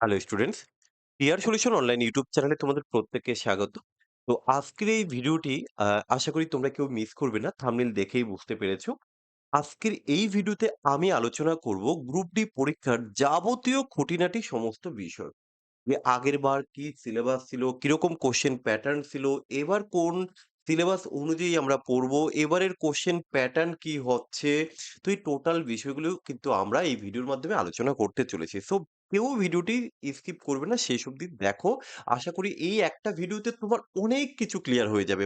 Hello students Peer Solution online YouTube চ্যানেলে তোমাদের প্রত্যেককে স্বাগত। তো আজকের এই ভিডিওটি আশা করি তোমরা কেউ মিস করবে না থাম্বনেল দেখেই বুঝতে পেরেছ। আজকের এই ভিডিওতে আমি আলোচনা করব গ্রুপ ডি পরীক্ষার যাবতীয় খুঁটিনাটি সমস্ত বিষয়। যে আগের বার কি সিলেবাস ছিল, কীরকম কোশ্চেন প্যাটার্ন ছিল, এবার কোন সিলেবাস অনুযায়ী আমরা পড়ব, এবারের কোশ্চেন প্যাটার্ন কি হচ্ছে? তো এই টোটাল বিষয়গুলো কিন্তু আমরা এই ভিডিওর মাধ্যমে আলোচনা করতে চলেছি। সো কেউ ভিডিওটি স্কিপ করবে না, শেষ অবধি দেখো আশা করি এই একটা ভিডিওতে তোমার অনেক কিছু ক্লিয়ার হয়ে যাবে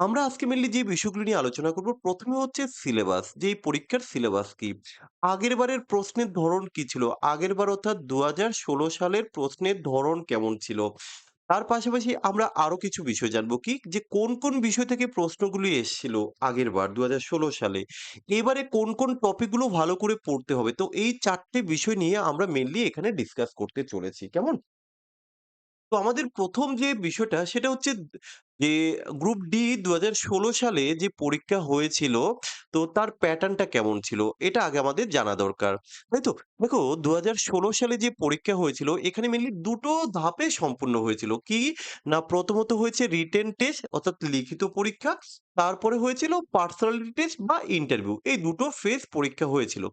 আমরা আজকে মেনলি যে বিষয়গুলি নিয়ে আলোচনা করব, প্রথমে হচ্ছে সিলেবাস যে পরীক্ষার সিলেবাস কি আগের বারের প্রশ্নের ধরন কি ছিল? আগের বার অর্থাৎ দু হাজার ষোলো সালের প্রশ্নের ধরন কেমন ছিল? তার পাশাপাশি আমরা আরও কিছু বিষয় জানব কি? যে কোন, কোন বিষয় থেকে প্রশ্নগুলি এসেছিল আগের বার দু হাজার ষোলো সালে? এবারে কোন, কোন টপিকগুলো ভালো করে পড়তে হবে? তো এই চারটে বিষয় নিয়ে আমরা মেনলি এখানে ডিসকাস করতে চলেছি। কেমন? আমাদের প্রথম যে বিষয়টা সেটা হচ্ছে যে গ্রুপ ডি ২০১৬ সালে যে পরীক্ষা হয়েছিল, তো তার প্যাটার্নটা কেমন ছিল? এটা আগে আমাদের জানা দরকার। তাই তো? দেখো ২০১৬ সালে যে পরীক্ষা হয়েছিল এখানে মেনলি দুটো ধাপে সম্পূর্ণ হয়েছিল। কি? না প্রথমত হয়েছে রিটেন টেস্ট অর্থাৎ লিখিত পরীক্ষা। তারপরে হয়েছিল পার্সোনালিটি টেস্ট বা ইন্টারভিউ। এই দুটো ফেজ পরীক্ষা হয়েছিল।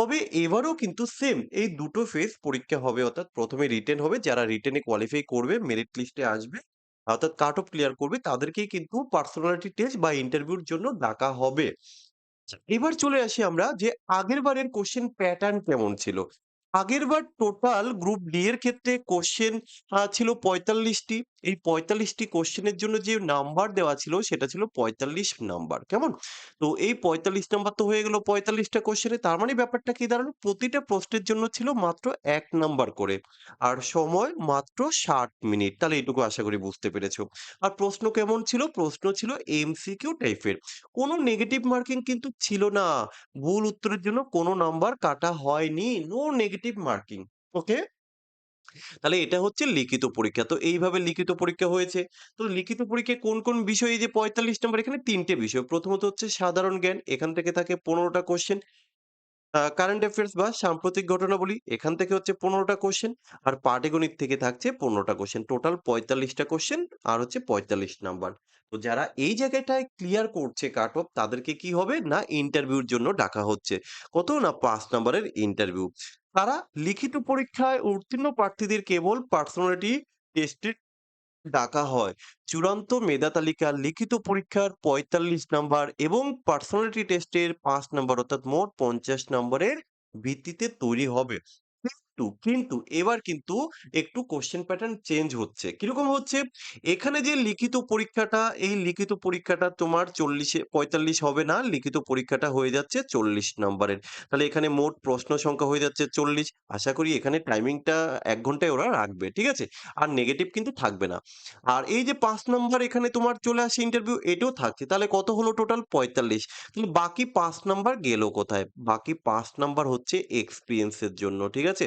তবে এবারও কিন্তু সেম এই দুটো ফেজ পরীক্ষা হবে অর্থাৎ ১ম এ রিটেন হবে। যারা রিটেনে কোয়ালিফাই করবে মেরিট লিস্টে আসবে অর্থাৎ কাট অফ ক্লিয়ার করবে তাদেরকেই কিন্তু পার্সোনালিটি টেস্ট বা ইন্টারভিউর জন্য ডাকা হবে। আচ্ছা, এবার চলে আসি আমরা যে আগের বারের কোশ্চেন প্যাটার্ন কেমন ছিল? আগেরবার টোটাল গ্রুপ ডি এর ক্ষেত্রে কোশ্চেন ছিল ৪৫ টি। এই পঁয়তাল্লিশটি কোশ্চেনের জন্য যে নাম্বার দেওয়া ছিল, সেটা ছিল ৪৫ নাম্বার। কেমন? তো এই ৪৫ নাম্বার তো হয়ে গেল ৪৫ টা কোশ্চেনে। তার মানে ব্যাপারটা কি দাঁড়াল? প্রতিটা প্রশ্নের জন্য ছিল মাত্র এক নাম্বার করে। আর সময় মাত্র ৬০ মিনিট। তাহলে এইটুকু আশা করি বুঝতে পেরেছ। আর প্রশ্ন কেমন ছিল? প্রশ্ন ছিল এমসিকিউ টাইপের। কোনো নেগেটিভ মার্কিং কিন্তু ছিল না। ভুল উত্তরের জন্য কোনো নাম্বার কাটা হয়নি। No negative marking. ওকে? তাহলে এটা হচ্ছে লিখিত পরীক্ষা। তো এইভাবে লিখিত পরীক্ষা হয়েছে। তো লিখিত পরীক্ষায় কোন, কোন বিষয়ে যে পঁয়তাল্লিশ নম্বর এখানে তিনটে বিষয়। প্রথমত হচ্ছে সাধারণ জ্ঞান। এখান থেকে থাকে ১৫ টা কোয়েশ্চেন। আ কারেন্ট অ্যাফেয়ার্স বা সাম্প্রতিক ঘটনাবলী, এখান থেকে হচ্ছে ১৫ টা কোয়েশ্চেন। আর পাটিগণিত থেকে থাকছে ১৫ টা কোয়েশ্চেন। টোটাল পঁয়তাল্লিশটা কোশ্চেন আর হচ্ছে ৪৫ নাম্বার। তো যারা এই জায়গাটায় ক্লিয়ার করছে কাট অফ তাদেরকে কি হবে? না ইন্টারভিউর জন্য ডাকা হচ্ছে। কত? না পাঁচ নাম্বারের ইন্টারভিউ। তারা লিখিত পরীক্ষায় উত্তীর্ণ প্রার্থীদের কেবল পার্সোনালিটি টেস্টে ডাকা হয়। চূড়ান্ত মেধা তালিকার লিখিত পরীক্ষার ৪৫ নাম্বার এবং পার্সোনালিটি টেস্টের পাঁচ নাম্বার, অর্থাৎ মোট ৫০ নম্বরের ভিত্তিতে তৈরি হবে। কিন্তু, কিন্তু এবার কিন্তু একটু কোশ্চেন প্যাটার্ন চেঞ্জ হচ্ছে। কীরকম হচ্ছে? এখানে যে লিখিত পরীক্ষাটা, এই লিখিত পরীক্ষাটা তোমার চল্লিশে পঁয়তাল্লিশ হবে না। লিখিত পরীক্ষাটা হয়ে যাচ্ছে ৪০ নাম্বারের। তাহলে এখানে মোট প্রশ্ন সংখ্যা হয়ে যাচ্ছে ৪০। আশা করি এখানে টাইমিংটা এক ঘন্টায় ওরা রাখবে। ঠিক আছে? আর নেগেটিভ কিন্তু থাকবে না। আর এই যে পাঁচ নাম্বার এখানে তোমার চলে আসে ইন্টারভিউ এটাও থাকছে। তাহলে কত হলো টোটাল ৪৫। তাহলে বাকি পাঁচ নাম্বার গেল কোথায়? বাকি পাঁচ নাম্বার হচ্ছে এক্সপিরিয়েন্সের জন্য। ঠিক আছে?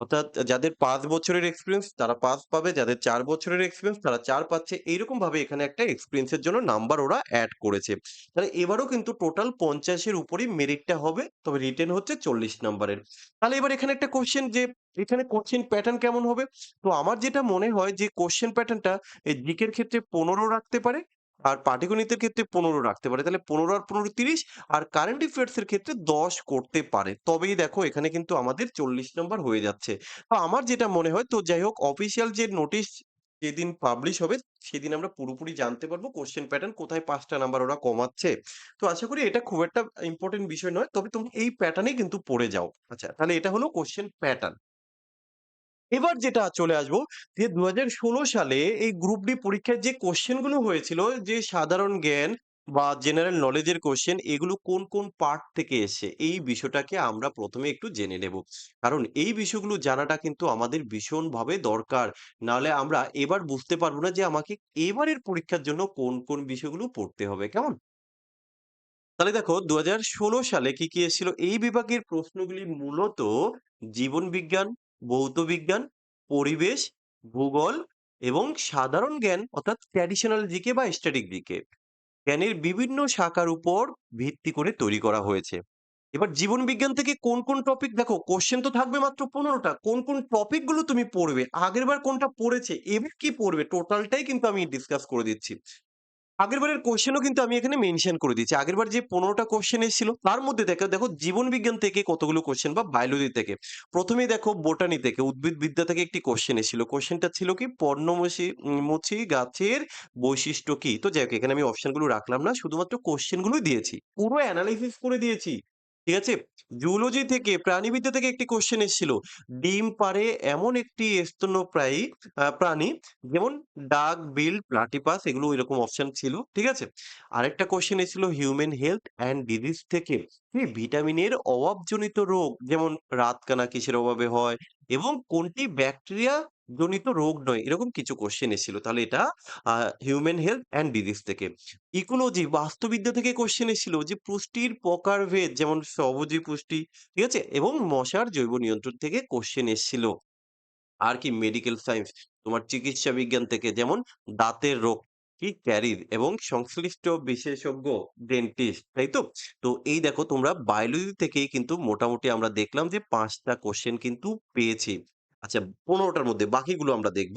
অর্থাৎ যাদের পাঁচ বছরের এক্সপিরিয়েন্স তারা ৫ পাবে, যাদের চার বছরের এক্সপিরিয়েন্স তারা চার পাচ্ছে। এইরকমভাবে এখানে একটা এক্সপেরিয়েন্স এর জন্য নাম্বার ওরা অ্যাড করেছে। তাহলে এবারও কিন্তু টোটাল ৫০ এর উপরেই মেরিটটা হবে। তবে রিটেন হচ্ছে ৪০ নাম্বারের। তাহলে এবার এখানে একটা কোয়েশ্চেন যে এখানে কোয়েশ্চেন প্যাটার্ন কেমন হবে? তো আমার যেটা মনে হয় যে কোশ্চেন প্যাটার্নটা এই জিকের ক্ষেত্রে ১৫ রাখতে পারে। আর পাটিগণিতের ক্ষেত্রে ১৫ রাখতে পারে। তাহলে ১৫ আর ১৫ ৩০ আর কারেন্ট অ্যাফেয়ার্স এর ক্ষেত্রে ১০ করতে পারে। তবেই দেখো এখানে কিন্তু আমাদের চল্লিশ নম্বর হয়ে যাচ্ছে। তো আমার যেটা মনে হয়, তো যাই হোক অফিসিয়াল যে নোটিশ যেদিন পাবলিশ হবে, সেদিন আমরা পুরোপুরি জানতে পারব কোশ্চেন প্যাটার্ন কোথায় পাঁচটা নাম্বার ওরা কমাচ্ছে। তো আশা করি এটা খুব একটা ইম্পোর্টেন্ট বিষয় নয়। তবে তুমি এই প্যাটার্নেই কিন্তু পড়ে যাও। আচ্ছা তাহলে এটা হলো কোশ্চেন প্যাটার্ন। এবার যেটা চলে আসব যে ২০১৬ সালে এই গ্রুপ ডি পরীক্ষায় যে কোশ্চেনগুলো হয়েছিল যে সাধারণ জ্ঞান বা জেনারেল নলেজের কোশ্চেন এগুলো কোন, কোন পার্ট থেকে এসছে এই বিষয়টাকে আমরা প্রথমে একটু জেনে নেব। কারণ এই বিষয়গুলো জানাটা কিন্তু আমাদের ভীষণভাবে দরকার। নাহলে আমরা এবার বুঝতে পারব না যে আমাকে এবারের পরীক্ষার জন্য কোন, কোন বিষয়গুলো পড়তে হবে। কেমন? তাহলে দেখো ২০১৬ সালে কি, কি এসেছিল? এই বিভাগের প্রশ্নগুলি মূলত জীবন বিজ্ঞান, ভৌত বিজ্ঞান, পরিবেশ, ভূগোল এবং সাধারণ জ্ঞান অর্থাৎ ট্র্যাডিশনাল জিকে বা স্ট্যাটিক জিকে জ্ঞানের বিভিন্ন শাখার উপর ভিত্তি করে তৈরি করা হয়েছে। এবার জীবন বিজ্ঞান থেকে কোন, কোন টপিক দেখো কোশ্চেন তো থাকবে মাত্র পনেরোটা কোন, কোন টপিকগুলো তুমি পড়বে? আগেরবার কোনটা পড়েছে, এবার কি পড়বে? টোটালটাই কিন্তু আমি ডিসকাস করে দিচ্ছি। আগেরবারের কোশ্চেনও কিন্তু আমি এখানে মেনশন করে দিচ্ছি। আগেরবার যে ১৫ টা কোয়েশ্চেন এসেছিল তার মধ্যে দেখো, দেখো জীবন বিজ্ঞান থেকে কতগুলো কোশ্চেন বা বায়োলজি থেকে। প্রথমে দেখো বোটানি থেকে উদ্ভিদ বিদ্যা থেকে একটি কোশ্চেন এসেছিল। কোশ্চেনটা ছিল কি পর্ণমসি মুছি গাছের বৈশিষ্ট্য কি? তো যাই হোক এখানে আমি অপশনগুলো রাখলাম না। শুধুমাত্র কোশ্চেনগুলোই দিয়েছি। পুরো অ্যানালিসিস করে দিয়েছি। ঠিক আছে? জুওলজি থেকে প্রাণীবিদ্যা থেকে একটি কোশ্চেন এসেছিল। ডিম পাড়ে এমন একটি স্তন্যপ্রায়ী প্রাণী যেমন ডাক, বিল, প্লাটিপাস এগুলো এরকম অপশন ছিল। ঠিক আছে? আরেকটা কোয়েশ্চেন এসেছিল হিউম্যান হেলথ অ্যান্ড ডিজিজ থেকে ভিটামিনের অভাবজনিত রোগ যেমন রাতকানা কিসের অভাবে হয় এবং কোনটি ব্যাকটেরিয়া জনিত রোগ নয়। এরকম কিছু কোশ্চেন এসেছিল। তাহলে এটা হিউম্যান হেলথ অ্যান্ড ডিজিজ থেকে। ইকোলজি বাস্তুবিদ্যা থেকে কোশ্চেন এসেছিল যে পুষ্টির প্রকারভেদ যেমন স্বভোজী পুষ্টি, ঠিক আছে? এবং মশার জৈব নিয়ন্ত্রণ থেকে কোশ্চেন এসেছিল। আর কি মেডিকেল সায়েন্স তোমার চিকিৎসা বিজ্ঞান থেকে যেমন দাঁতের রোগ কি ক্যারির এবং সংশ্লিষ্ট বিশেষজ্ঞ ডেন্টিস্ট তাই তো? তো এই দেখো তোমরা বায়োলজি থেকেই কিন্তু মোটামুটি আমরা দেখলাম যে পাঁচটা কোশ্চেন কিন্তু পেয়েছি। আচ্ছা ১৫ টার মধ্যে বাকিগুলো আমরা দেখব।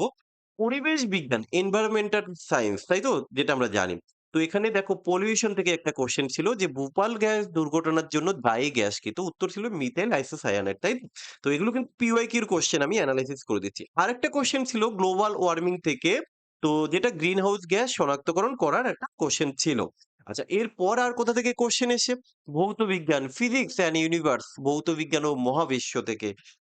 পরিবেশ বিজ্ঞান এনভায়রনমেন্টাল সায়েন্স তাই তো? যেটা আমরা জানি। তো এখানে দেখো পলিউশন থেকে একটা কোয়েশ্চেন ছিল যে ভোপাল গ্যাস দুর্ঘটনার জন্য দায়ী গ্যাস কি? তো উত্তর ছিল মিথাইল আইসোসায়ানাইড তাই তো? এগুলো কিন্তু পিওয়াইকিউর কোয়েশ্চেন আমি এনালাইসিস করে দিচ্ছি। আরেকটা কোয়েশ্চেন ছিল গ্লোবাল ওয়ার্মিং থেকে তো যেটা গ্রিন হাউস গ্যাস শনাক্তকরণ করার একটা কোয়েশ্চেন ছিল। আচ্ছা এরপর আর কোথা থেকে কোয়েশ্চেন এসে? ভৌত বিজ্ঞান, ফিজিক্স অ্যান্ড ইউনিভার্স ভৌত বিজ্ঞান ও মহাবিশ্ব থেকে।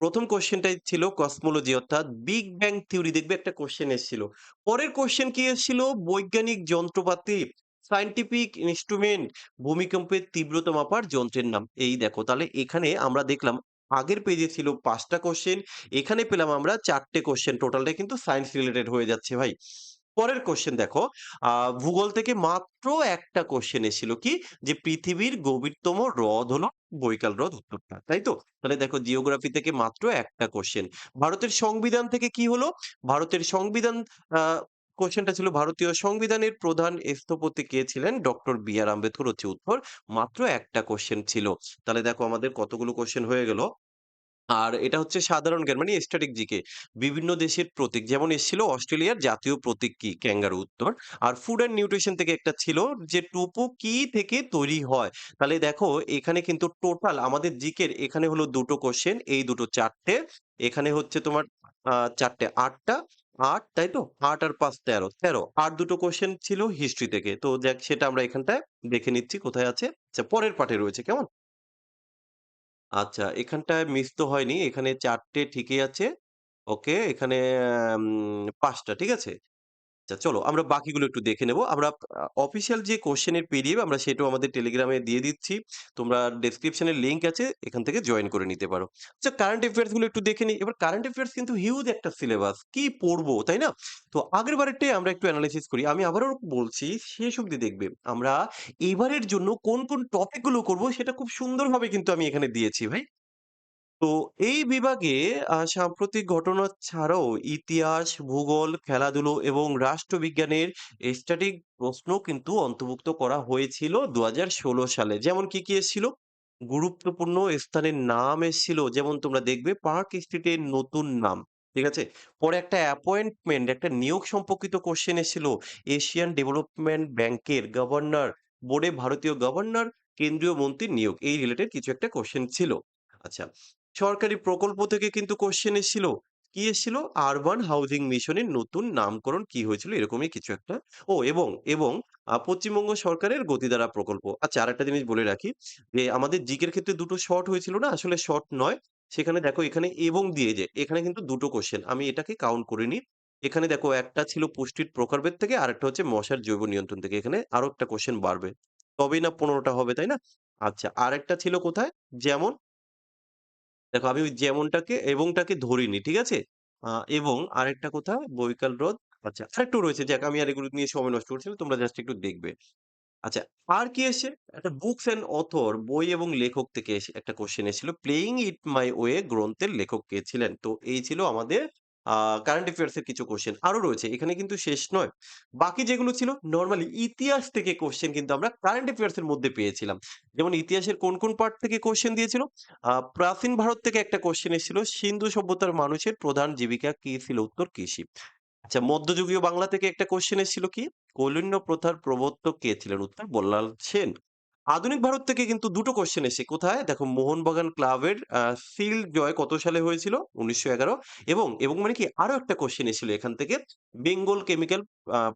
১ম কোশ্চেনটাই ছিল কসমোলজি অর্থাৎ বিগ ব্যাং থিওরি দেখবে একটা কোশ্চেন এসেছিল। পরের কোশ্চেন কি এসেছিল? বৈজ্ঞানিক যন্ত্রপাতি, সায়েন্টিফিক ইনস্ট্রুমেন্ট ভূমিকম্পের তীব্রতা মাপার যন্ত্রের নাম। এই দেখো তাহলে এখানে আমরা দেখলাম আগের পেজে ছিল পাঁচটা কোশ্চেন এখানে পেলাম আমরা ৪ টে কোয়েশ্চেন। টোটালটা কিন্তু সায়েন্স রিলেটেড হয়ে যাচ্ছে ভাই। পরের কোশ্চেন দেখো, ভূগোল থেকে মাত্র একটা কোশ্চেন এসেছিল কি? যে পৃথিবীর গভীরতম হ্রদ হলো বৈকাল হ্রদ উত্তরটা। তাই তো? তাহলে দেখো জিওগ্রাফি থেকে মাত্র একটা কোশ্চেন ভারতের সংবিধান থেকে কি হলো? ভারতের সংবিধান আ কোয়েশ্চেনটা ছিল ভারতীয় সংবিধানের প্রধান স্থপতি কে ছিলেন? ডক্টর বি আর আম্বেদকর হচ্ছে উত্তর। মাত্র একটা কোশ্চেন ছিল। তাহলে দেখো আমাদের কতগুলো কোশ্চেন হয়ে গেল। আর এটা হচ্ছে সাধারণ জ্ঞান মানে স্ট্যাটিক জিকে। বিভিন্ন দেশের প্রতীক যেমন এসেছিল অস্ট্রেলিয়ার জাতীয় প্রতীক কি? ক্যাঙ্গারু উত্তর। আর ফুড অ্যান্ড নিউট্রিশন থেকে একটা ছিল যে টোপো কি থেকে তৈরি হয়? তাহলে দেখো এখানে কিন্তু টোটাল আমাদের জিকের এখানে হলো দুটো কোশ্চেন এই দুটো চারটে এখানে হচ্ছে তোমার আ ৪ টে ৮ টা ৮ তাই তো? আট আর ৫ ১৩, ১৩ আর দুটো কোশ্চেন ছিল হিস্ট্রি থেকে। তো দেখ সেটা আমরা এখানটায় দেখে নিচ্ছি কোথায় আছে। আচ্ছা পরের পার্টে রয়েছে কেমন? আচ্ছা, এখানটায় মিস তো হয়নি। এখানে চারটে ঠিকই আছে। ওকে, এখানে পাঁচটা ৫ ঠিক আছে? আচ্ছা চলো আমরা বাকিগুলো একটু দেখে নেব। আমরা অফিসিয়াল যে কোয়েশ্চেন এর পিডিএফ আমরা সেটাও আমাদের টেলিগ্রামে দিয়ে দিচ্ছি। তোমরা ডেসক্রিপশন এ লিংক আছে, এখান থেকে জয়েন করে নিতে পারো। আচ্ছা কারেন্ট অ্যাফেয়ার্সগুলো একটু দেখে নিই। এবার কারেন্ট অ্যাফেয়ার্স কিন্তু হিউজ একটা সিলেবাস। কি পড়ব, তাই না? তো আগের বারেরটাই আমরা একটু এনালাইসিস করি। আমি আবারও বলছি শেষ অব্দি দেখবে। আমরা এবারের জন্য কোন, কোন টপিকগুলো করব সেটা খুব সুন্দরভাবে কিন্তু আমি এখানে দিয়েছি ভাই। তো এই বিভাগে সাম্প্রতিক ঘটনা ছাড়াও ইতিহাস, ভূগোল, খেলাধুলো এবং রাষ্ট্রবিজ্ঞানের স্ট্যাটিক প্রশ্ন কিন্তু অন্তর্ভুক্ত করা হয়েছিল ২০১৬ সালে। যেমন কি, কি এসেছিল? গুরুত্বপূর্ণ স্থানের নাম এসেছিল। যেমন তোমরা দেখবে পার্ক স্ট্রিটের নতুন নাম। ঠিক আছে? পরে একটা অ্যাপয়েন্টমেন্ট, একটা নিয়োগ সম্পর্কিত কোশ্চেন এসেছিল। এশিয়ান ডেভেলপমেন্ট ব্যাংকের গভর্নর, বোর্ডে ভারতীয় গভর্নর, কেন্দ্রীয় মন্ত্রীর নিয়োগ। এই রিলেটেড কিছু একটা কোশ্চেন ছিল। আচ্ছা। সরকারি প্রকল্প থেকে কিন্তু কোশ্চেন এসেছিল। কি এসেছিল? আরবান হাউজিং মিশনের নতুন নামকরণ কি হয়েছিল? এরকমই কিছু একটা। ও এবং, এবং পশ্চিমবঙ্গ সরকারের গতিধারা প্রকল্প। আচ্ছা আরেকটা জিনিস বলে রাখি যে আমাদের জিকের ক্ষেত্রে দুটো শর্ট হয়েছিল না? আসলে শর্ট নয়। সেখানে দেখো এখানে এবং দিয়ে যে এখানে কিন্তু দুটো কোশ্চেন আমি এটাকে কাউন্ট করিনি। এখানে দেখো একটা ছিল পুষ্টির প্রকারভেদ থেকে আরেকটা হচ্ছে মশার জৈব নিয়ন্ত্রণ থেকে। এখানে আরও একটা কোশ্চেন বাড়বে। তবেই না পনেরোটা হবে, তাই না? আচ্ছা আরেকটা ছিল কোথায়? যেমন দেখো আমি ওই যেমনটাকে এবংটাকে ধরিনি। ঠিক আছে? এবং আরেকটা কোথা বৈকাল হ্রদ। আচ্ছা আরেকটু রয়েছে, যাক আমি আর এগুলো নিয়ে সময় নষ্ট করছি তোমরা জাস্ট একটু দেখবে। আচ্ছা আর কি এসে? একটা বুকস অ্যান্ড অথর বই এবং লেখক থেকে একটা কোশ্চেন এসেছিল। প্লেইং ইট মাই ওয়ে গ্রন্থের লেখক কে ছিলেন? তো এই ছিল আমাদের কারেন্ট অ্যাফেয়ার্স এর কিছু কোশ্চেন আরও রয়েছে। এখানে কিন্তু শেষ নয়। বাকি যেগুলো ছিল নরমালি ইতিহাস থেকে কোশ্চেন কিন্তু আমরা কারেন্ট অ্যাফেয়ার্স এর মধ্যে পেয়েছিলাম। যেমন ইতিহাসের কোন, কোন পার্ট থেকে কোশ্চেন দিয়েছিল? প্রাচীন ভারত থেকে একটা কোশ্চেন এসেছিল, সিন্ধু সভ্যতার মানুষের প্রধান জীবিকা কি ছিল? উত্তর কৃষি। আচ্ছা মধ্যযুগীয় বাংলা থেকে একটা কোশ্চেন এসেছিল কি? কৌলিন্য প্রথার প্রবর্তক কে ছিলেন? উত্তর বল্লাল সেন। আধুনিক ভারত থেকে কিন্তু ২ টো কোয়েশ্চেন এসেছে। কোথায়? দেখো মোহনবাগান ক্লাবের ফিল্ড জয় কত সালে হয়েছিল? ১৯১১ এবং, এবং মানে কি আরও একটা কোশ্চেন এসেছিল এখান থেকে বেঙ্গল কেমিক্যাল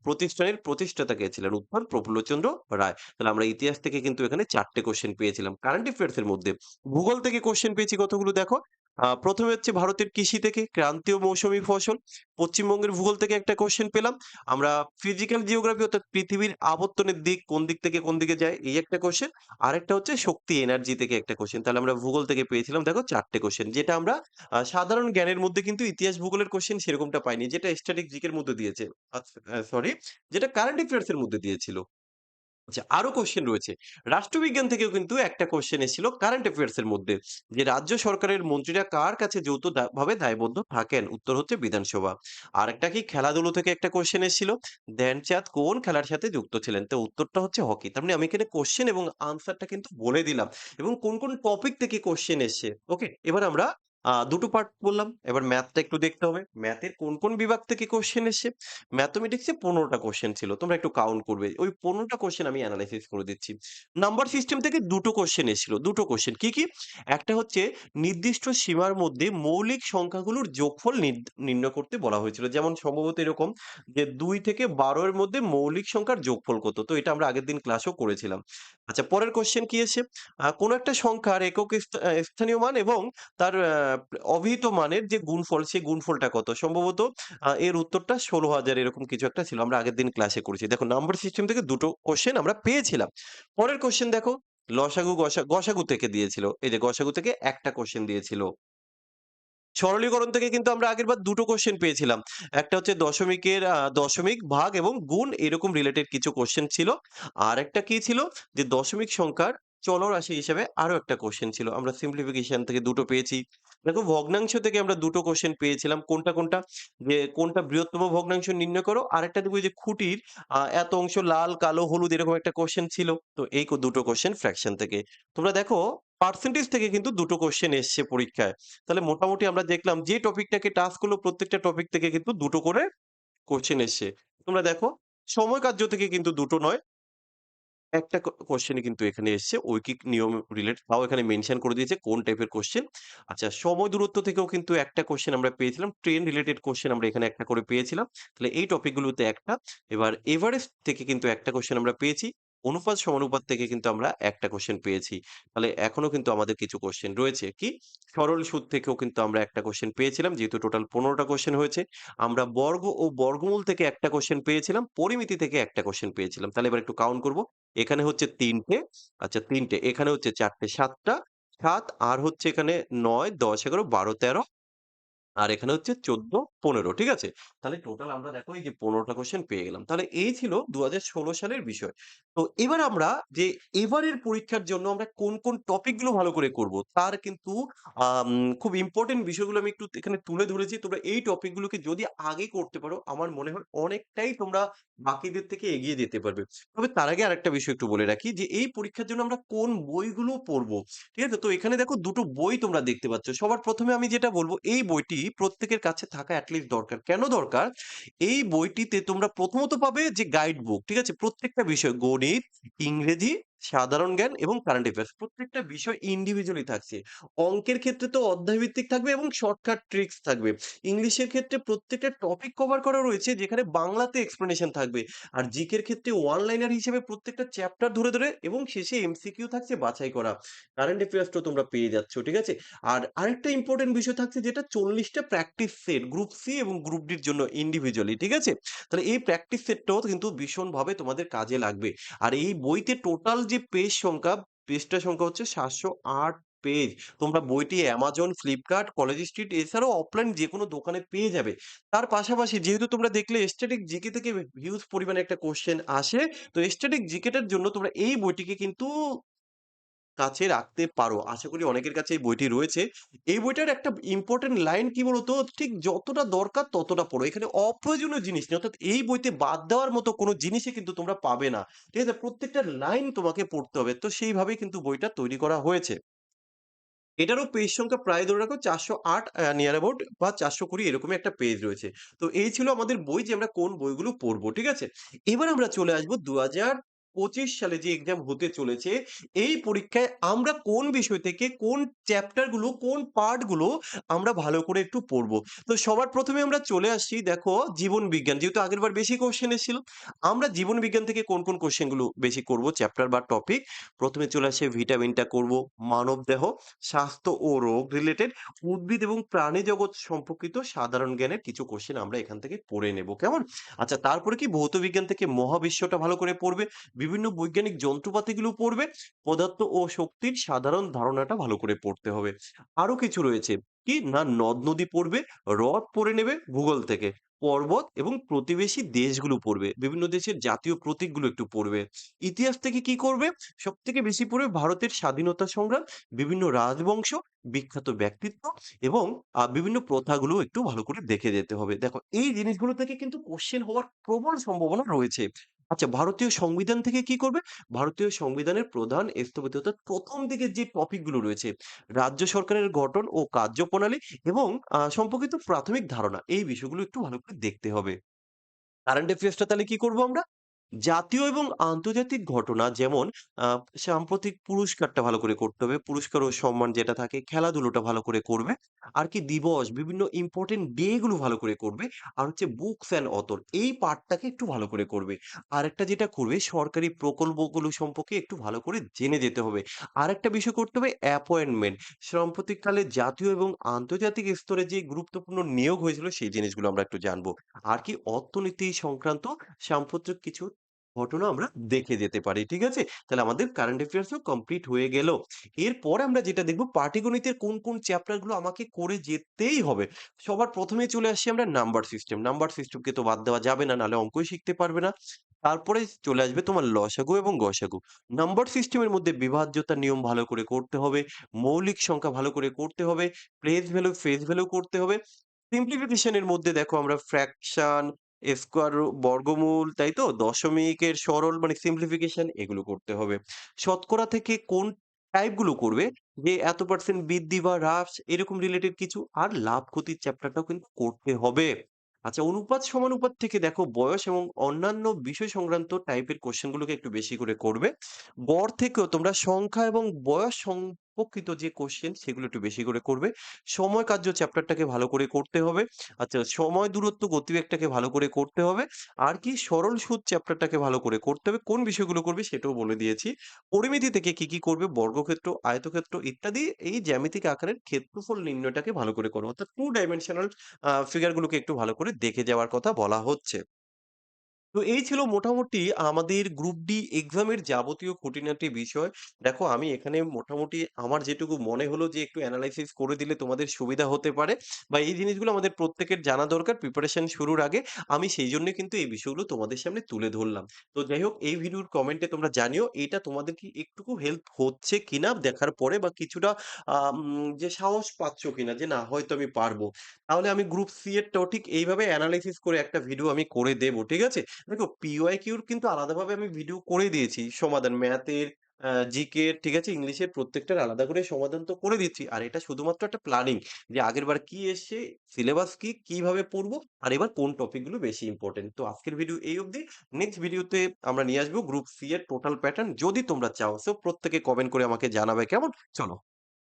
প্রতিষ্ঠানের প্রতিষ্ঠাতা কে ছিলেন? উত্তর প্রফুল্লচন্দ্র রায়। তাহলে আমরা ইতিহাস থেকে কিন্তু এখানে চারটে কোশ্চেন পেয়েছিলাম। কারেন্ট অ্যাফেয়ার্স এর মধ্যে। ভূগোল থেকে কোশ্চেন পেয়েছি কতগুলো দেখো। ১ম হচ্ছে ভারতের কৃষি থেকে ক্রান্তীয় মৌসুমী ফসল। পশ্চিমবঙ্গের ভূগোল থেকে একটা কোয়েশ্চেন পেলাম। আমরা ফিজিক্যাল জিওগ্রাফি অর্থাৎ পৃথিবীর আবর্তনের দিক কোন দিক থেকে কোন দিকে যায়, এই একটা কোয়েশ্চেন। আরেকটা হচ্ছে শক্তি এনার্জি থেকে একটা কোয়েশ্চেন। তাহলে আমরা ভূগোল থেকে পেয়েছিলাম দেখো ৪ টে কোয়েশ্চেন। যেটা আমরা সাধারণ জ্ঞানের মধ্যে কিন্তু ইতিহাস ভূগোলের কোয়েশ্চেন সেরকমটা পাইনি। যেটা স্ট্যাটিক জিকের মধ্যে দিয়েছে। আচ্ছা সরি যেটা কারেন্ট অ্যাফেয়ার্স এর মধ্যে দিয়েছিল। আচ্ছা আরও কোশ্চেন রয়েছে। রাষ্ট্রবিজ্ঞান থেকেও কিন্তু একটা কোয়েশ্চেন এসেছিল কারেন্ট অ্যাফেয়ার্স এর মধ্যে। যে রাজ্য সরকারের মন্ত্রীরা কার কাছে যৌথ ভাবে দায়বদ্ধ থাকেন? উত্তর হচ্ছে বিধানসভা। আর একটা কি খেলাধুলো থেকে একটা কোশ্চেন এসেছিল। ধ্যানচাঁদ কোন খেলার সাথে যুক্ত ছিলেন? তো উত্তরটা হচ্ছে হকি। তার মানে আমি এখানে কোশ্চেন এবং আনসারটা কিন্তু বলে দিলাম। এবং কোন, কোন টপিক থেকে কোয়েশ্চেন এসছে। ওকে? এবার আমরা ২ পার্ট বললাম। এবার ম্যাথটা একটু দেখতে হবে। ম্যাথের কোন, কোন বিভাগ থেকে কোশ্চেন এসছে? ম্যাথমেটিক্সে পনেরোটা কোশ্চেন ছিল। তোমরা একটু কাউন্ট করবে। ওই ১৫ টা কোয়েশ্চেন আমি এনালাইসিস করে দিচ্ছি। নাম্বার সিস্টেম থেকে ২ টো কোয়েশ্চেন এসেছিল। ২ টো কোয়েশ্চেন কি, কি? একটা হচ্ছে নির্দিষ্ট সীমার মধ্যে মৌলিক সংখ্যাগুলোর যোগফল নির্ণয় করতে বলা হয়েছিল। যেমন সম্ভবত এরকম যে দুই থেকে ১২ এর মধ্যে মৌলিক সংখ্যার যোগফল কত? তো এটা আমরা আগের দিন ক্লাসও করেছিলাম। আচ্ছা পরের কোশ্চেন কি এসছে? আ কোন একটা সংখ্যার একক স্থা স্থানীয় মান এবং তার অভিহিত মানের যে গুণফল সেই গুণফলটা কত? সম্ভবত এর উত্তরটা ১৬,০০০ এরকম কিছু একটা ছিল। আমরা আগের দিন ক্লাসে করেছি। দেখো নাম্বার সিস্টেম থেকে ২ টো কোয়েশ্চেন আমরা পেয়েছিলাম। পরের কোশ্চেন দেখো লসাগু, গসা গসাগু থেকে দিয়েছিল। এই যে গসাগু থেকে একটা কোশ্চেন দিয়েছিল। সরলীকরণ থেকে কিন্তু আমরা আগেরবার ২ টো কোয়েশ্চেন পেয়েছিলাম। একটা হচ্ছে দশমিকের দশমিক, ভাগ এবং গুণ এরকম রিলেটেড কিছু কোশ্চেন ছিল। আর একটা কি ছিল? যে দশমিক সংখ্যার চলরাশি হিসেবে আরও একটা কোশ্চেন ছিল। আমরা সিম্পলিফিকেশন থেকে দুটো পেয়েছি। দেখো ভগ্নাংশ থেকে আমরা দুটো কোশ্চেন পেয়েছিলাম। কোনটা, কোনটা? যে কোনটা বৃহত্তম ভগ্নাংশ নির্ণয় করো। আরেকটা দেখবে যে খুঁটির এত অংশ লাল, কালো, হলুদ এরকম একটা কোশ্চেন ছিল। তো এই দুটো কোশ্চেন ফ্র্যাকশন থেকে। তোমরা দেখো পার্সেন্টেজ থেকে কিন্তু ২ টো কোয়েশ্চেন এসছে পরীক্ষায়। তাহলে মোটামুটি আমরা দেখলাম যে টপিকটাকে টাচ করল প্রত্যেকটা টপিক থেকে কিন্তু দুটো করে কোশ্চেন এসছে। তোমরা দেখো সময় কার্য থেকে কিন্তু দুটো নয় একটা কোশ্চেন কিন্তু এখানে এসছে, ঐকিক নিয়ম রিলেটেড তাও এখানে মেনশন করে দিয়েছে কোন টাইপের কোশ্চেন আচ্ছা সময় দূরত্ব থেকেও কিন্তু একটা কোশ্চেন আমরা পেয়েছিলাম। ট্রেন রিলেটেড কোশ্চেন আমরা এখানে একটা করে পেয়েছিলাম। তাহলে এই টপিকগুলোতে একটা। এবার এভারেস্ট থেকে কিন্তু একটা কোশ্চেন আমরা পেয়েছি। অনুপাত সমানুপাত থেকে কিন্তু আমরা একটা কোয়েশ্চেন পেয়েছি। তাহলে এখনও কিন্তু আমাদের কিছু কোয়েশ্চেন রয়েছে। কি? সরল সুদ থেকেও কিন্তু আমরা একটা কোশ্চেন পেয়েছিলাম। যেহেতু টোটাল পনেরোটা কোশ্চেন হয়েছে। আমরা বর্গ ও বর্গমূল থেকে একটা কোশ্চেন পেয়েছিলাম। পরিমিতি থেকে একটা কোশ্চেন পেয়েছিলাম। তাহলে এবার একটু কাউন্ট করব। এখানে হচ্ছে তিনটে আচ্ছা তিনটে এখানে হচ্ছে চারটে সাতটা সাত আর হচ্ছে এখানে ৯, ১০, ১১, ১২, ১৩ আর এখানে হচ্ছে ১৪, ১৫ ঠিক আছে? তাহলে টোটাল আমরা দেখো এই যে ১৫ টা কোয়েশ্চেন পেয়ে গেলাম। তাহলে এই ছিল ২০১৬ সালের বিষয়। তো এবার আমরা যে এবারের পরীক্ষার জন্য আমরা কোন, কোন টপিকগুলো ভালো করে করব তার কিন্তু খুব ইম্পর্টেন্ট বিষয়গুলো আমি একটু এখানে তুলে ধরেছি। তোমরা এই টপিক গুলোকে যদি আগে করতে পারো আমার মনে হয় অনেকটাই তোমরা বাকিদের থেকে এগিয়ে যেতে পারবে। তবে তার আগে আরেকটা বিষয় একটু বলে রাখি যে এই পরীক্ষার জন্য আমরা কোন বইগুলো পড়ব। ঠিক আছে? তো এখানে দেখো দুটো বই তোমরা দেখতে পাচ্ছ। সবার প্রথমে আমি যেটা বলব এই বইটি প্রত্যেকের কাছে থাকা অ্যাটলিস্ট দরকার। কেন দরকার? এই বইটিতে তোমরা প্রথমত পাবে যে গাইড বুক। ঠিক আছে? প্রত্যেকটা বিষয় গণিত, ইংরেজি, সাধারণ জ্ঞান এবং কারেন্ট অ্যাফেয়ার্স প্রত্যেকটা বিষয় ইন্ডিভিজুয়ালি থাকছে। অঙ্কের ক্ষেত্রে তো অধ্যায়ভিত্তিক থাকবে এবং শর্টকাট ট্রিক্স থাকবে। ইংলিশের ক্ষেত্রে প্রত্যেকটা টপিক কভার করা রয়েছে যেখানে বাংলাতে এক্সপ্লেনেশন থাকবে। আর জিকের ক্ষেত্রে ওয়ান লাইনার হিসেবে প্রত্যেকটা চ্যাপ্টার ধরে, ধরে এবং শেষে এমসিকিউ থাকছে বাছাই করা। কারেন্ট অ্যাফেয়ার্সটাও তোমরা পেয়ে যাচ্ছ। ঠিক আছে? আর আরেকটা ইম্পোর্টেন্ট বিষয় থাকছে যেটা চল্লিশটা প্র্যাকটিস সেট গ্রুপ সি এবং গ্রুপ ডির জন্য ইন্ডিভিজুয়ালি। ঠিক আছে? তাহলে এই প্র্যাকটিস সেটটাও কিন্তু ভীষণভাবে তোমাদের কাজে লাগবে। আর এই বইতে টোটাল যে পেজ সংখ্যা, পেজটা সংখ্যা হচ্ছে ৭০৮ পেজ। তোমরা বইটি অ্যামাজন ফ্লিপকার্ট কলেজ স্ট্রিট এছাড়াও অফলাইন যে কোনো দোকানে পেয়ে যাবে। তার পাশাপাশি যেহেতু তোমরা দেখলে স্ট্যাটিক জিকে থেকে হিউজ পরিমাণে একটা কোশ্চেন আসে। তো স্ট্যাটিক জিকেটার জন্য তোমরা এই বইটিকে কিন্তু কাছে রাখতে পারো। আশা করি অনেকের কাছে এই বইটি রয়েছে। এই বইটার একটা ইম্পোর্টেন্ট লাইন কি বলতো? ঠিক যতটা দরকার ততটা পড়ো। এখানে অপ্রয়োজনীয় জিনিস নেই। অর্থাৎ এই বইতে বাদ দেওয়ার মতো কোনো জিনিসই কিন্তু তোমরা পাবে না। ঠিক আছে? প্রত্যেকটা লাইন তোমাকে পড়তে হবে। তো সেইভাবেই কিন্তু বইটা তৈরি করা হয়েছে। এটারও পেজ সংখ্যা প্রায় ধরে রাখো, চারশো আট নিয়ার অ্যাবাউট বা ৪২০ এরকমই একটা পেজ রয়েছে। তো এই ছিল আমাদের বই যে আমরা কোন বইগুলো পড়ব। ঠিক আছে? এবার আমরা চলে আসব ২০২৫ সালে যে এক্সাম হতে চলেছে, এই পরীক্ষায় আমরা কোন বিষয় থেকে কোন চ্যাপ্টারগুলো, কোন পার্টগুলো আমরা ভালো করে একটু পড়ব। তো সবার ১ম এ আমরা চলে আসছি দেখো জীবন বিজ্ঞান। যেহেতু আগেরবার বেশি কোয়েশ্চেন এসেছিল। আমরা জীবন বিজ্ঞান থেকে কোন, কোন কোয়েশ্চেনগুলো বেশি করব চ্যাপ্টার বা টপিক। ১ম এ চলে আসে ভিটামিনটা করব, মানবদেহ, স্বাস্থ্য ও রোগ রিলেটেড, উদ্ভিদ এবং প্রাণী জগৎ সম্পর্কিত সাধারণ জ্ঞানের কিছু কোশ্চেন আমরা এখান থেকে পড়ে নেব। কেমন? আচ্ছা তারপরে কি ভৌত বিজ্ঞান থেকে মহাবিশ্বটা ভালো করে পড়বে, বিভিন্ন বৈজ্ঞানিক যন্ত্রপাতিগুলো পড়বে, পদার্থ ও শক্তির সাধারণ ধারণাটা ভালো করে পড়তে হবে। আরও কিছু রয়েছে। কি? না নদ-নদী পড়বে, হ্রদ পড়ে নেবে ভূগোল থেকে। পর্বত এবং প্রতিবেশী দেশগুলো পড়বে। বিভিন্ন দেশের জাতীয় প্রতীকগুলো একটু পড়বে। ইতিহাস থেকে কি করবে? সব থেকে বেশি পড়বে ভারতের স্বাধীনতা সংগ্রাম, বিভিন্ন রাজবংশ, বিখ্যাত ব্যক্তিত্ব এবং বিভিন্ন প্রথাগুলো একটু ভালো করে দেখে যেতে হবে। দেখো এই জিনিসগুলো থেকে কিন্তু কোশ্চেন হওয়ার প্রবল সম্ভাবনা রয়েছে। আচ্ছা ভারতীয় সংবিধান থেকে কি করবে? ভারতীয় সংবিধানের প্রধান স্থপতি অর্থাৎ প্রথম দিকে যে টপিকগুলো রয়েছে, রাজ্য সরকারের গঠন ও কার্যপ্রণালী এবং সম্পর্কিত প্রাথমিক ধারণা। এই বিষয়গুলো একটু ভালো করে দেখতে হবে। কারেন্ট অ্যাফেয়ার্সটা তাহলে কি করব আমরা? জাতীয় এবং আন্তর্জাতিক ঘটনা যেমন আ সাম্প্রতিক পুরস্কারটা ভালো করে করতে হবে। পুরস্কার ও সম্মান যেটা থাকে, খেলাধুলোটা ভালো করে করবে। আর কি দিবস, বিভিন্ন ইম্পোর্টেন্ট ডে গুলো ভালো করে করবে। আর হচ্ছে বুকস অ্যান্ড অথর এই পার্টটাকে একটু ভালো করে করবে। আরেকটা যেটা করবে সরকারি প্রকল্পগুলো সম্পর্কে একটু ভালো করে জেনে যেতে হবে। আরেকটা বিষয় করতে হবে অ্যাপয়েন্টমেন্ট। সাম্প্রতিককালে জাতীয় এবং আন্তর্জাতিক স্তরে যে গুরুত্বপূর্ণ নিয়োগ হয়েছিল সেই জিনিসগুলো আমরা একটু জানব। আর কি অর্থনীতি সংক্রান্ত সাম্প্রতিক কিছু ঘটনা আমরা দেখে যেতে পারি। ঠিক আছে? তাহলে আমাদের কারেন্ট অ্যাফেয়ার্সও কমপ্লিট হয়ে গেল। এরপর আমরা যেটা দেখব পাটিগণিতের কোন, কোন চ্যাপ্টারগুলো আমাকে করে যেতেই হবে। সবার প্রথমে চলে আসছি আমরা নাম্বার সিস্টেম। নাম্বার সিস্টেমকে তো বাদ দেওয়া যাবে না, নাহলে অঙ্কই শিখতে পারবে না। তারপরে চলে আসবে তোমার লসাগু এবং গসাগু। নাম্বার সিস্টেমের মধ্যে বিভাজ্যতার নিয়ম ভালো করে করতে হবে, মৌলিক সংখ্যা ভালো করে করতে হবে, প্লেস ভ্যালু, ফেস ভ্যালু করতে হবে। সিম্পলিফিকেশন এর মধ্যে দেখো আমরা ফ্র্যাকশন, স্কোয়ার বর্গমূল, তাই তো? দশমিকের সরল মানে সিম্পলিফিকেশন এগুলো করতে হবে। শতকরা থেকে কোন টাইপগুলো করবে যে এত পার্সেন্ট বৃদ্ধি বা হ্রাস এরকম রিলেটেড কিছু। আর লাভ ক্ষতির চ্যাপ্টারটাও কিন্তু করতে হবে। আচ্ছা অনুপাত সমানুপাত থেকে দেখো বয়স এবং অন্যান্য বিষয় সংক্রান্ত টাইপের কোয়েশ্চেন গুলোকে একটু বেশি করে করবে। গড় থেকেও তোমরা সংখ্যা এবং বয়স সম্পর্কিত যে কোশ্চেন সেগুলো একটু বেশি করে করবে। সময় কার্য চ্যাপ্টারটাকে ভালো করে করতে হবে। আচ্ছা সময় দূরত্ব গতিবেগটাকে ভালো করে করতে হবে। আর কি সরল সুদ চ্যাপ্টারটাকে ভালো করে করতে হবে। কোন বিষয়গুলো করবে সেটাও বলে দিয়েছি। পরিমিতি থেকে কি, কি করবে বর্গক্ষেত্র, আয়তক্ষেত্র ইত্যাদি এই জ্যামিতিক আকারের ক্ষেত্রফল নির্ণয়টাকে ভালো করে করো। অর্থাৎ টু ডাইমেনশনাল ফিগারগুলোকে একটু ভালো করে দেখে যাওয়ার কথা বলা হচ্ছে। তো এই ছিল মোটামুটি আমাদের গ্রুপ ডি এক্সামের যাবতীয় খুঁটিনাটি বিষয়। দেখো, আমি এখানে মোটামুটি আমার যেটুকু মনে হলো যে, একটু অ্যানালাইসিস করে দিলে তোমাদের সুবিধা হতে পারে বা এই জিনিসগুলো আমাদের প্রত্যেকের জানা দরকার প্রিপারেশন শুরুর আগে। আমি সেইজন্যই কিন্তু এই বিষয়গুলো তোমাদের সামনে তুলে ধরলাম। তো যাই হোক, এই ভিডিওর কমেন্টে তোমরা জানিও, এটা তোমাদের কি একটুকু হেল্প হচ্ছে কিনা দেখার পরে বা কিছুটা যে সাহস পাচ্ছ কিনা যে, না, হয়তো আমি পারব। তাহলে আমি গ্রুপ সি এরটাও ঠিক এইভাবে অ্যানালাইসিস করে একটা ভিডিও আমি করে দেব। ঠিক আছে? দেখো PYQ র কিন্তু আলাদাভাবে আমি ভিডিও করে দিয়েছি। সমাধান ম্যাথের, জিকে ঠিক আছে? ইংলিশের প্রত্যেকটার আলাদা করে সমাধান তো করে দিচ্ছি। আর এটা শুধুমাত্র একটা প্ল্যানিং যে আগের বার কি এসছে, সিলেবাস কি, কীভাবে পড়ব আর এবার কোন টপিকগুলো বেশি ইম্পোর্টেন্ট। তো আজকের ভিডিও এই অবধি। নেক্সট ভিডিওতে আমরা নিয়ে আসব গ্রুপ সি এর টোটাল প্যাটার্ন যদি তোমরা চাও। সো প্রত্যেকে কমেন্ট করে আমাকে জানাবে কেমন? চলো।